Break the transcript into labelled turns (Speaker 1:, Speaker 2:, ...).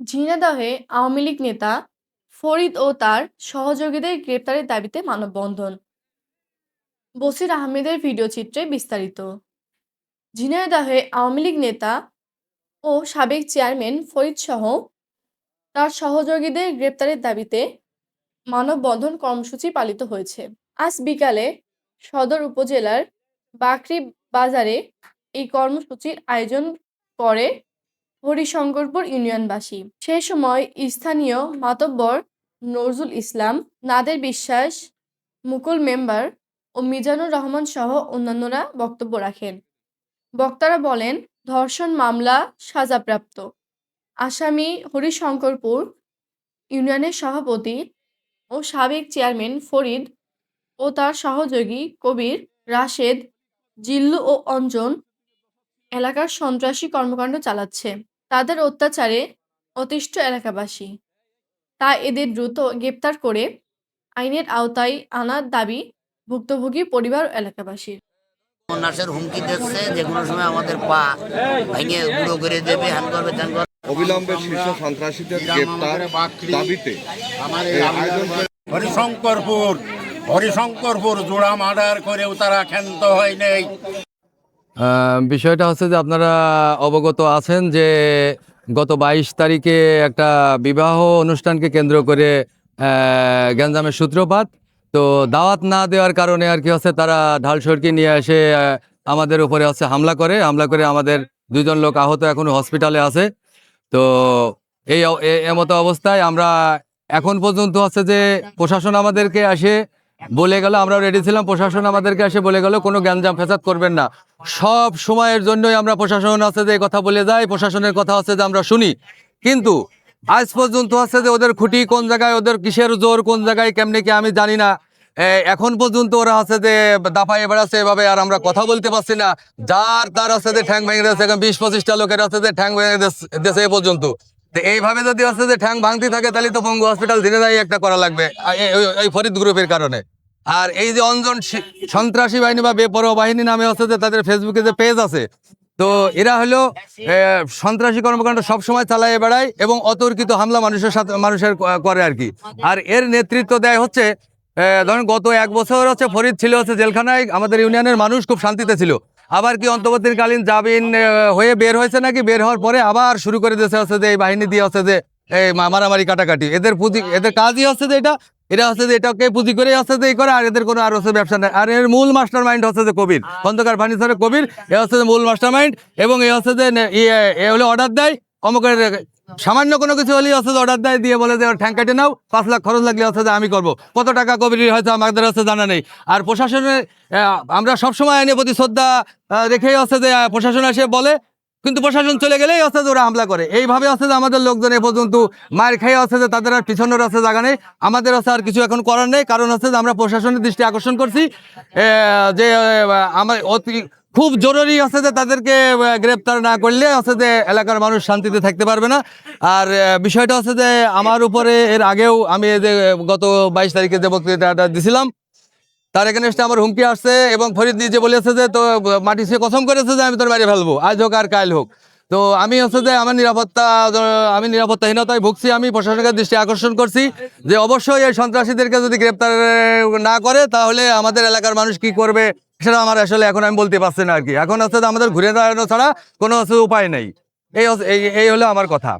Speaker 1: ঝিনাইদহে আওয়ামী লীগ নেতা ফরিদ ও তার সহযোগীদের গ্রেপ্তারের দাবিতে মানববন্ধন। বসির আহমেদের ভিডিও চিত্রে বিস্তারিত। ঝিনাইদহে আওয়ামী লীগ নেতা ও সাবেক চেয়ারম্যান ফরিদ সহ তার সহযোগীদের গ্রেপ্তারের দাবিতে মানববন্ধন কর্মসূচি পালিত হয়েছে। আজ বিকালে সদর উপজেলার বাকরি বাজারে এই কর্মসূচির আয়োজন করে হরিশঙ্করপুর ইউনিয়নবাসী। সে সময় স্থানীয় মাতব্বর নজরুল ইসলাম, নাদের বিশ্বাস, মুকুল মেম্বার ও মিজানুর রহমান সহ অন্যান্যরা বক্তব্য রাখেন। বক্তারা বলেন, ধর্ষণ মামলা সাজাপ্রাপ্ত। আসামি হরিশঙ্করপুর ইউনিয়নের সভাপতি ও সাবেক চেয়ারম্যান ফরিদ ও তার সহযোগী কবির রাশেদ, জিল্লু ও অঞ্জন এলাকার সন্ত্রাসী কর্মকাণ্ড চালাচ্ছে। তাদের অত্যাচারে অতিষ্ঠ এলাকাবাসী। তা এদের দ্রুত গ্রেপ্তার করে আইনের আওতায় আনার দাবি ভুক্তভোগী পরিবার এলাকাবাসীর।
Speaker 2: হুমকি দিচ্ছে যে কোনো সময় আমাদের পা ভেঙে গুঁড়ো করে দেবে হ্যান করবে ত্যান করবে।
Speaker 3: অবিলম্বে শীর্ষ সন্ত্রাসীদের গ্রেপ্তার দাবিতে
Speaker 4: হরিশঙ্করপুর হরিশঙ্করপুর জোড়া মার্ডার করেও তারা ক্ষান্ত হয় নাই।
Speaker 5: বিষয়টা হচ্ছে যে আপনারা অবগত আছেন যে গত বাইশ তারিখে একটা বিবাহ অনুষ্ঠানকে কেন্দ্র করে গ্যাঞ্জামের সূত্রপাত। তো দাওয়াত না দেওয়ার কারণে আর কি হচ্ছে তারা ঢাল সরকি নিয়ে এসে আমাদের উপরে হচ্ছে হামলা করে। হামলা করে আমাদের দুজন লোক আহত এখন হসপিটালে আছে। তো এই এমতো অবস্থায় আমরা এখন পর্যন্ত হচ্ছে যে প্রশাসন আমাদেরকে আসে বলে গেল, আমরা রেডি ছিলাম, প্রশাসন আমাদেরকে এসে বলে গেল, কোনো গ্যাঞ্জাম ফেসাদ করবেন না। সব সময়ের জন্যই আমরা প্রশাসন আছে যে কথা বলে যাই, প্রশাসনের কথা হচ্ছে যে আমরা শুনি। কিন্তু আজ পর্যন্ত হচ্ছে যে ওদের খুঁটি কোন জায়গায়, ওদের কিসের জোর, কোন জায়গায়, কেমনে কি আমি জানি না। এখন পর্যন্ত ওরা আছে যে দাফায় বেড়াচ্ছে এভাবে, আর আমরা কথা বলতে পারছি না। যার তার আছে যে ঠ্যাং ভেঙে দিয়েছে, এখন বিশ পঁচিশটা লোকের আছে যে ঠ্যাং ভেঙে দিয়েছে এ পর্যন্ত। এইভাবে যদি আছে যে ঠ্যাং ভাঙতে থাকে তাহলে তো পঙ্গু হসপিটাল ধীরে ধীরে একটা করা লাগবে আ, এ- ওই- ওই ফরিদ গ্রুপের কারণে। আর এই যে অঞ্জন সন্ত্রাসী বাহিনী বা বেপরোয়া বাহিনী নামে হচ্ছে যে তাদের ফেসবুকে যে পেজ আছে তো এরা হলো সন্ত্রাসী কর্মকাণ্ড সবসময় চালায় বেড়ায় এবং অতর্কিত হামলা মানুষের সাথে মানুষের করে আর কি। আর এর নেতৃত্ব দেয় হচ্ছে ধরেন গত এক বছর হচ্ছে ফরিদ ছিল হচ্ছে জেলখানায় আমাদের ইউনিয়নের মানুষ খুব শান্তিতে ছিল। আবার কি অন্তর্বর্তীকালীন জামিন হয়ে বের হয়েছে নাকি? বের হওয়ার পরে আবার শুরু করে দিয়েছে হচ্ছে যে এই বাহিনী দিয়ে হচ্ছে যে এই মারামারি কাটাকাটি। এদের পুঁজি, এদের কাজই হচ্ছে যে এটা এটা হচ্ছে যে এটাকে পুঁজি করে হচ্ছে যে এই করে, আর এদের কোনো আর হচ্ছে ব্যবসা নেই। আর এর মূল মাস্টার মাইন্ড হচ্ছে যে কবির, খন্দকার ফার্নিচারের কবির, এ হচ্ছে যে মূল মাস্টার মাইন্ড এবং এ হচ্ছে যে এ হলে অর্ডার দেয়, অমুকের সামান্য কোনো কিছু হলেই যে অর্ডার দেয় দিয়ে বলে যে ঠ্যাং কেটে নাও পাঁচ লাখ খরচ লাগলে যে আমি করব। কত টাকা কবির হয়তো আমাদের হচ্ছে জানা নেই। আর প্রশাসনের আহ, আমরা সবসময় আইনের প্রতি শ্রদ্ধা রেখেই হচ্ছে যে প্রশাসন এসে বলে কিন্তু প্রশাসন চলে গেলেই হচ্ছে ওরা হামলা করে। এইভাবে হচ্ছে যে আমাদের লোকজন এ পর্যন্ত মায়ের খেয়ে হচ্ছে যে তাদের আর পিছনের হচ্ছে জায়গা নেই। আমাদের হচ্ছে আর কিছু এখন করার নেই কারণ হচ্ছে যে আমরা প্রশাসনের দৃষ্টি আকর্ষণ করছি। যে আমার অতি খুব জরুরি আছে যে তাদেরকে গ্রেপ্তার না করলে হচ্ছে যে এলাকার মানুষ শান্তিতে থাকতে পারবে না। আর বিষয়টা হচ্ছে যে আমার উপরে, এর আগেও আমি যে গত বাইশ তারিখে যে বক্তৃতাটা দিছিলাম, তার এখানে এসে আমার হুমকি আসছে এবং ফরিদ নিজে বলেছে যে, তো, মাটি সে কসম করেছে যে আমি তোর বাড়ি ফেলব, আজ হোক আর কাল হোক। তো আমি হচ্ছে যে আমার নিরাপত্তা, আমি নিরাপত্তাহীনতায় ভুগছি, আমি প্রশাসনের দৃষ্টি আকর্ষণ করছি যে অবশ্যই এই সন্ত্রাসীদেরকে যদি গ্রেপ্তার না করে, তাহলে আমাদের এলাকার মানুষ কি করবে? সেটা আমার আসলে এখন আমি বলতে পারছি না আর কি। এখন হচ্ছে আমাদের ঘুরে দাঁড়ানো ছাড়া কোনো উপায় নেই। এই এই হলো আমার কথা।